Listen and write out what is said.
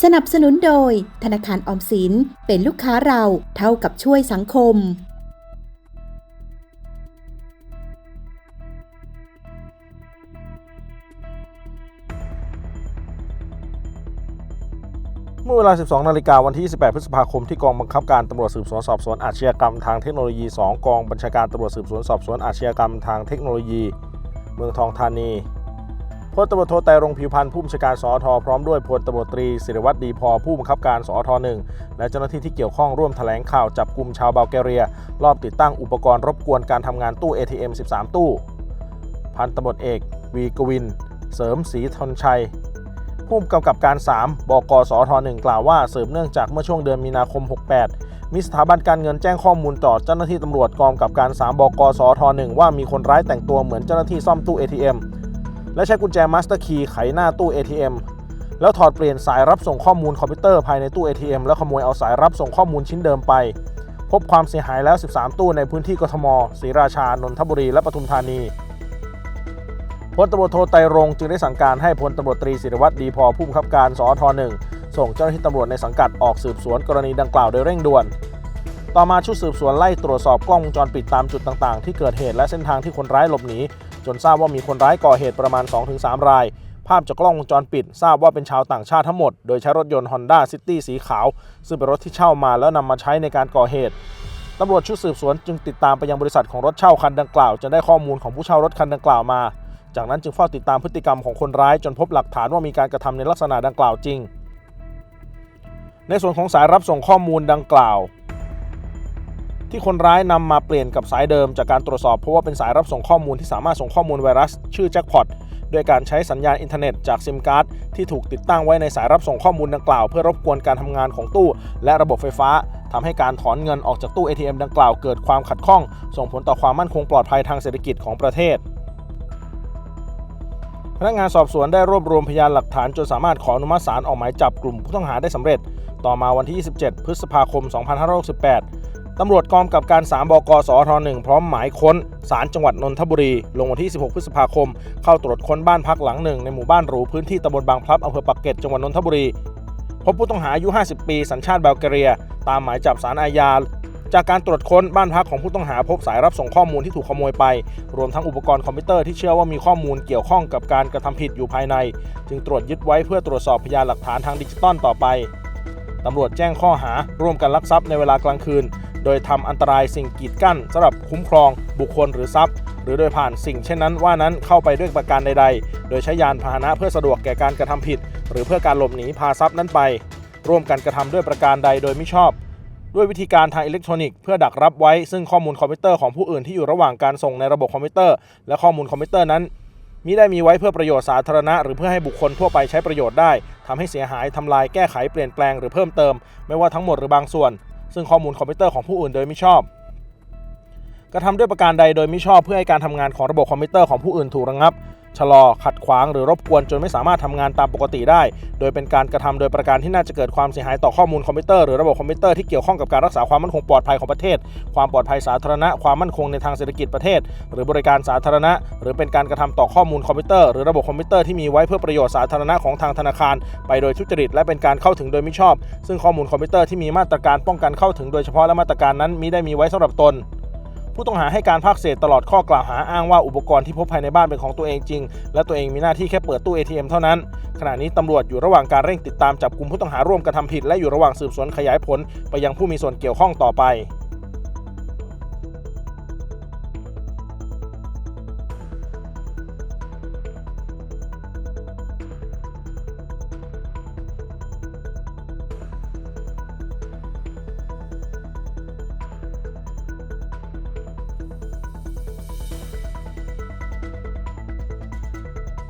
สนับสนุนโดย ธนาคารออมสินเป็นลูกค้าเราเท่ากับช่วยสังคม เมื่อเวลา 12 นาฬิกาวันที่ 28 พฤษภาคมที่กองบังคับการตำรวจสืบสวนสอบสวนอาชญากรรมทางเทคโนโลยี 2 กองบัญชาการตำรวจสืบสวนสอบสวนอาชญากรรมทางเทคโนโลยี เมืองทองธานี พลตำรวจโทไตรรงผิวพันธ์ผู้บัญชาการสอทพร้อมด้วยพลตำรวจตรีศิริวัตรดีพอผู้บังคับการสอทหนึ่งและเจ้าหน้าที่ที่เกี่ยวข้องร่วมแถลงข่าวจับกลุ่มชาวบัลแกเรีย รอบติดตั้งอุปกรณ์รบกวนการทำงานตู้ ATM 13 ตู้ พันตำรวจเอก วีกวิน เสริมศรีธนชัยผู้กำกับการ 3 บกสอท1กล่าวว่าสืบเนื่องจากเมื่อช่วงเดือนมีนาคม 68 มีสถาบันการเงินแจ้งข้อมูลต่อเจ้าหน้าที่ตำรวจกองกับการ 3 บกสอท1ว่ามีคนร้ายแต่งตัวเหมือนเจ้าหน้าที่ซ่อมตู้ ATM และใช้กุญแจมาสเตอร์คีย์ไขหน้าตู้ ATM แล้วถอดเปลี่ยนสายรับส่งข้อมูลคอมพิวเตอร์ภายในตู้ ATM แล้วขโมยเอาสายรับส่งข้อมูลชิ้นเดิมไป พบความเสียหายแล้ว 13 ตู้ในพื้นที่กทมศรีราชา นนทบุรี และปทุมธานีพลตำรวจโทไตรรงจึงได้สั่งการให้พลตำรวจตรีศิริวัตรดีพอผู้บังคับการสอทหนึ่งส่งเจ้าหน้าที่ตำรวจในสังกัดออกสืบสวนกรณีดังกล่าวโดยเร่งด่วน ต่อมาชุดสืบสวนไล่ตรวจสอบกล้องวงจรปิดตามจุดต่างๆ ที่เกิดเหตุและเส้นทางที่คนร้ายหลบหนี จนทราบว่ามีคนร้ายก่อเหตุประมาณ 2-3 ราย ภาพจากกล้องวงจรปิด ทราบว่าเป็นชาวต่างชาติทั้งหมด โดยใช้รถยนต์ Honda City สีขาว ซึ่งเป็นรถที่เช่ามาแล้วนำมาใช้ในการก่อเหตุตำรวจชุดสืบสวนจึงติดตามไปยังบริษัทของรถเช่าคันดังกล่าวจนได้ข้อมูลของผู้เช่ารถคันดังกล่าวมา จากนั้นจึงเฝ้าติดตามพฤติกรรมของคนร้ายจนพบหลักฐานว่ามีการกระทำในลักษณะดังกล่าวจริง ในส่วนของสายรับส่งข้อมูลดังกล่าว ที่คนร้ายนำมาเปลี่ยนกับสายเดิมจากการตรวจสอบเพราะว่าเป็นสายรับส่งข้อมูลที่สามารถส่งข้อมูลไวรัส ชื่อแจ็คพอตด้วยการใช้สัญญาณอินเทอร์เน็ตจากซิมการ์ดที่ถูกติดตั้งไว้ในสายรับส่งข้อมูลดังกล่าว เพื่อรบกวนการทำงานของตู้ และระบบไฟฟ้าทำให้การถอนเงินออกจากตู้ ATM ดังกล่าวเกิดความขัดข้อง ส่งผลต่อความมั่นคงปลอดภัยทางเศรษฐกิจของประเทศพนักงานสอบสวนได้รวบรวมพยานหลักฐานจนสามารถขออนุมัติศาลออกหมายจับกลุ่มผู้ต้องหาได้สำเร็จ ต่อมาวันที่ 27 พฤษภาคม 2568 ตำรวจกองกับการ 3 บกสอท1พร้อมหมายค้นศาลจังหวัดนนทบุรี ลงวันที่ 16 พฤษภาคม เข้าตรวจค้นบ้านพักหลังหนึ่งในหมู่บ้านหรูพื้นที่ตำบลบางพลับอำเภอปักเกร็ดจังหวัดนนทบุรี พบผู้ต้องหาอายุ 50 ปี สัญชาติบัลแกเรีย ตามหมายจับสารอาญาจากการตรวจค้นบ้านพักของผู้ต้องหาพบสายรับส่งข้อมูลที่ถูกขโมยไป รวมทั้งอุปกรณ์คอมพิวเตอร์ที่เชื่อว่ามีข้อมูลเกี่ยวข้องกับการกระทำผิดอยู่ภายใน จึงตรวจยึดไว้เพื่อตรวจสอบพยานหลักฐานทางดิจิตอลต่อไปตำรวจแจ้งข้อหาร่วมกันลักทรัพย์ในเวลากลางคืน โดยทำอันตรายสิ่งกีดกั้นสำหรับคุ้มครองบุคคลหรือทรัพย์ หรือโดยผ่านสิ่งเช่นนั้นว่านั้นเข้าไปด้วยประการใด ๆ โดยใช้ยานพาหนะเพื่อสะดวกแก่การกระทำผิด หรือเพื่อการหลบหนีพาทรัพย์นั้นไป ร่วมกันกระทำด้วยประการใดโดยไม่ชอบ ด้วยวิธีการทางอิเล็กทรอนิกส์เพื่อดักรับไว้ซึ่งข้อมูลคอมพิวเตอร์ของผู้อื่นที่อยู่ระหว่างการส่งในระบบคอมพิวเตอร์และข้อมูลคอมพิวเตอร์นั้นมิได้มีไว้เพื่อประโยชน์สาธารณะ หรือเพื่อให้บุคคลทั่วไปใช้ประโยชน์ได้ทำให้เสียหายทำลายแก้ไขเปลี่ยนแปลงหรือเพิ่มเติม ไม่ว่าทั้งหมดหรือบางส่วน ซึ่งข้อมูลคอมพิวเตอร์ของผู้อื่นโดยไม่ชอบ กระทำด้วยประการใดโดยไม่ชอบเพื่อให้การทำงานของระบบคอมพิวเตอร์ของผู้อื่นถูกระงับ ชะลอ ขัดขวางหรือรบกวนจนไม่สามารถทำงานตามปกติได้ โดยเป็นการกระทำโดยประการที่น่าจะเกิดความเสียหายต่อข้อมูลคอมพิวเตอร์หรือระบบคอมพิวเตอร์ที่เกี่ยวข้องกับการรักษาความมั่นคงปลอดภัยของประเทศ ความปลอดภัยสาธารณะ ความมั่นคงในทางเศรษฐกิจประเทศ หรือบริการสาธารณะ หรือเป็นการกระทำต่อข้อมูลคอมพิวเตอร์หรือระบบคอมพิวเตอร์ที่มีไว้เพื่อประโยชน์สาธารณะของทางธนาคาร ไปโดยทุจริตและเป็นการเข้าถึงโดยมิชอบ ซึ่งข้อมูลคอมพิวเตอร์ที่มีมาตรการป้องกันเข้าถึงโดยเฉพาะและมาตรการนั้นมิได้มีไว้สำหรับตน ผู้ต้องหาให้การภาคเศษตลอดข้อกล่าวหาอ้างว่าอุปกรณ์ที่พบภายในบ้านเป็นของตัวเองจริง และตัวเองมีหน้าที่แค่เปิดตู้ ATM เท่านั้น ขณะนี้ตำรวจอยู่ระหว่างการเร่งติดตามจับกลุ่มผู้ต้องหาร่วมกระทำผิด และอยู่ระหว่างสืบสวนขยายผลไปยังผู้มีส่วนเกี่ยวข้องต่อไป